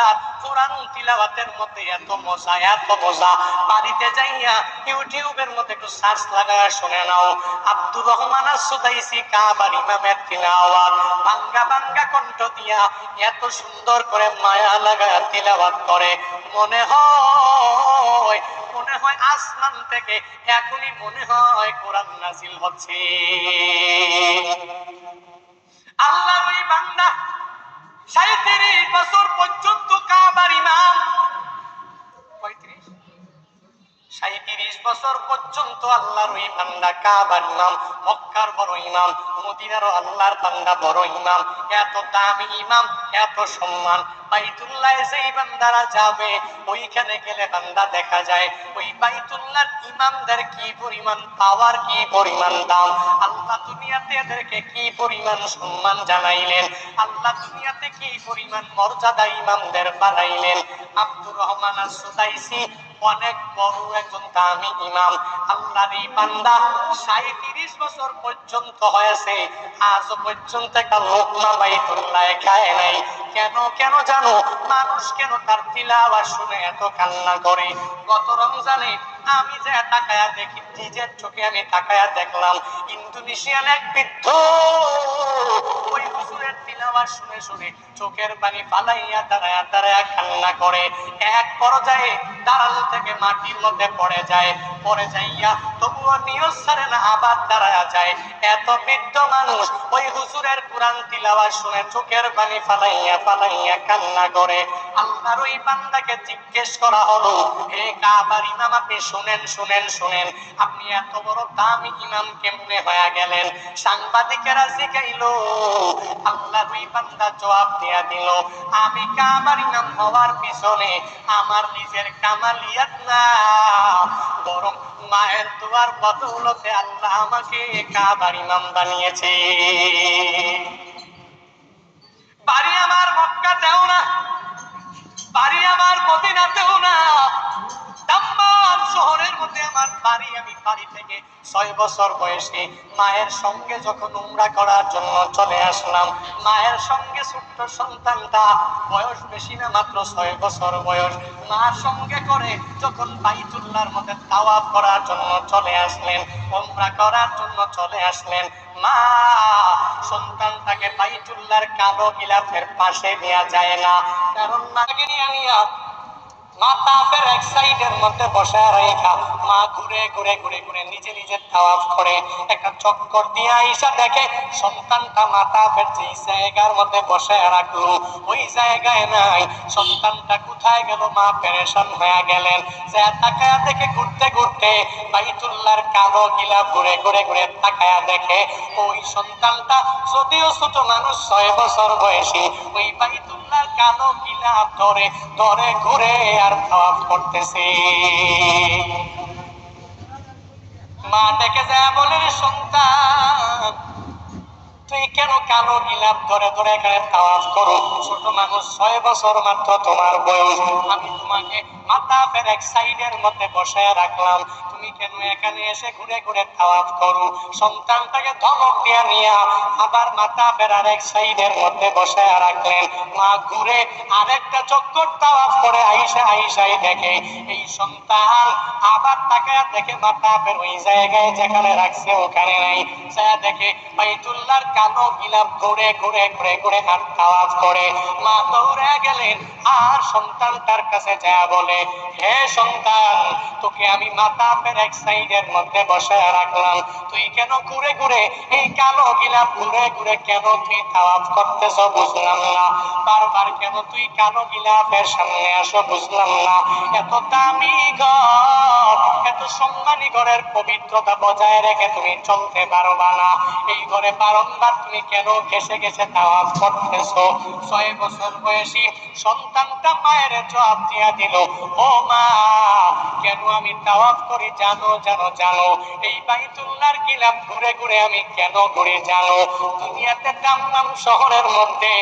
বান্দার কোরআন তিলাওয়াতের মধ্যে এত মজা এত মজা। বাড়িতে যাইয়া ইউটিউবের মধ্যে একটু সার্চ লাগায় শুনে নাও। আব্দুর রহমান সুদাইসি কাবার ইমামের তিলাওয়াত বাঙ্গা বাঙ্গা কণ্ঠ দিয়া এত সুন্দর করে মায়া লাগায় তিলাওয়াত করে। মনে হয় মনে হয় আসমান থেকে এখনই মনে হয় কোরআন নাজিল হচ্ছে। আল্লাহর ওই বান্দা সাঁত্রিশ বছর সাঁত্রিশ বছর পর্যন্ত আল্লাহর ওই বান্দা কাবার ইমাম মক্কার বড় ইমাম মদিনারও আল্লাহর বান্দা বড় ইমাম। এত দামি ইমাম, এত সম্মান। যেই বান্দারা যাবে, ওইখানে গেলে বান্দা দেখা যায়। ওই ইমামদের কি পরিমাণ পাওয়ার কি পরিমাণ দাম? আল্লাহ দুনিয়াতে এদেরকে কি পরিমাণ সম্মান জানাইলেন? আল্লাহ দুনিয়াতে কি পরিমাণ মর্যাদা ইমামদের বাড়াইলেন? আব্দুর রহমান অনেক বড় একজন দামি ইমাম। আল্লাহর এই সাঁত্রিশ বছর পর্যন্ত হয়েছে। আজ পর্যন্ত একটা লোকমা বাইতুল্লাহ খায় নাই। কেন কেন জানো? মানুষ কেন তার তিলাওয়াত শুনে এত কান্না করে? গত রমজানে আমি যে তাকায়া দেখি, নিজের চোখে আমি তাকায়া দেখলাম, ইন্দোনেশিয়ান এক বৃদ্ধ, ওই তিলাওয়াত শুনে শুনে চোখের পানি পালাইয়া দাঁড়ায়া দাঁড়ায়া কান্না করে। এক পর্যায়ে দাঁড়াল থেকে মাটির মধ্যে পড়ে যায়। পড়ে যাইয়া তবুও নিয়ত ছাড়ে না আবার দাঁড়ায়া যায়। এত বৃদ্ধ মানুষ ওই হুজুরের কোরআন তিলাওয়াত শুনে চোখের পানি ফালাইয়া ফালাইয়া কান্না করে। আল্লাহর ওই বান্দাকে জিজ্ঞেস করা হলো হে কাবার ইমাম আপনি শুনেন শুনেন শুনেন, আপনি এত বড় দামি ইমাম কেমনে হয়ে গেলেন? সাংবাদিকেরা জিগাইলো, আল্লাহর ওই বান্দা জবাব দিয়া দিল, আমি কাবার ইমাম হওয়ার পিছনে আমার নিজের কামালিয়াত না মায়ের দুয়ার বদৌলতে আল্লাহ আমাকে কাবার ইমাম বানিয়েছে। বাড়ি আমি বাড়ি থেকে ছয় বছর বয়সে মায়ের সঙ্গে যখন উমরা করার জন্য চলে আসলাম, মায়ের সঙ্গে ছোট্ট সন্তানটা বয়স বেশি না, মাত্র ছয় বছর বয়স। মার সঙ্গে করে যখন বাইতুল্লাহর মধ্যে তাওয়াফ করার জন্য চলে আসলেন, উমরা করার জন্য চলে আসলেন, মা, সন্তানটাকে বাইতুল্লাহর কালো গিলাফের পাশে দেওয়া যায় না। কারণ মাকে নিয়ে এক সাইডের মধ্যে বসে রেখা মা ঘুরে ঘুরে ঘুরে ঘুরে নিজে নিজে তাওয়াফ করে। একটা চক্কর দিয়ে আইসা দেখে সন্তানটা যেই জায়গার মধ্যে বসে রাখল, ওই জায়গায় নাই। সন্তানটা কোথায় গেল মা পেরেশান হয়ে গেলেন। তাকায়া দেখে ঘুরতে ঘুরতে বাইতুল্লাহর কালো গিলা ঘুরে ঘুরে ঘুরে তাকায়া দেখে, ওই সন্তানটা যদিও ছোট মানুষ ছয় বছর বয়সী, ওই বাইতুল্লার কালো গিলা ধরে ধরে ঘুরে আর তাওয়াফ করতেছে। মা ডেকে যায়, বলে, "রে সন্তান, তুই কেন কালো গিলাপ ধরে ধরে এখানে তাওয়াফ করো? ছোট মানুষ ছয় বছর মাত্র তোমার বয়স। আমি তোমাকে মাথা ফের এক সাইডের মধ্যে বসায় রাখলাম। তুমি কেন এখানে এসে ঘুরে ঘুরে তাওয়াফ করো? সন্তানটাকে ধমক দিয়া নিয়া আবার মাথা ফের আর এক সাইডের মধ্যে বসায় রাখলেন। মা ঘুরে আরেকটা চক্কর তাওয়াফ করে আইসা আইসাই দেখে, এই সন্তান আবার তাকায় দেখে মাথা ফের ওই জায়গায় যেখানে রাখছে ওখানে নাই। যা দেখে বাইতুল্লাহর কালো গিলাপ ঘুরে ঘুরে ঘুরে ঘুরে আর তাওয়াফ করে। মা দৌড়ে গেলেন আর সন্তানটার কাছে যা বলে, হে সন্তান, তোকে আমি মাথা ফের এক সাইডের মধ্যে বসে রাখলাম। তুই কেন ঘুরে ঘুরে এই কালো গিলাপ ঘুরে ঘুরে কেন তুই তাওয়াফ করতেছ বুঝলাম না। বারবার কেন তুই কালো গিলাপের সামনে আসো বুঝলাম না। এত দামি ঘর, এত সম্মানী ঘরের পবিত্রতা বজায় রেখে তুমি চলতে পারবা না। এই ঘরে বারংবার তুমি কেন ঘেসে ঘেসে তাওয়াফ করতেছ? ছয় বছর বয়সী সন্তানটা মায়ের জবাব দিয়া দিল, ও মা, কেন আমি তাওয়াফ করি জানো জানো জানো? এই বাইতুল্লাহর গিলাপ ঘুরে ঘুরে আমি কেন ঘুরে জানো? দুনিয়াতে দাম্মাম শহরের মধ্যে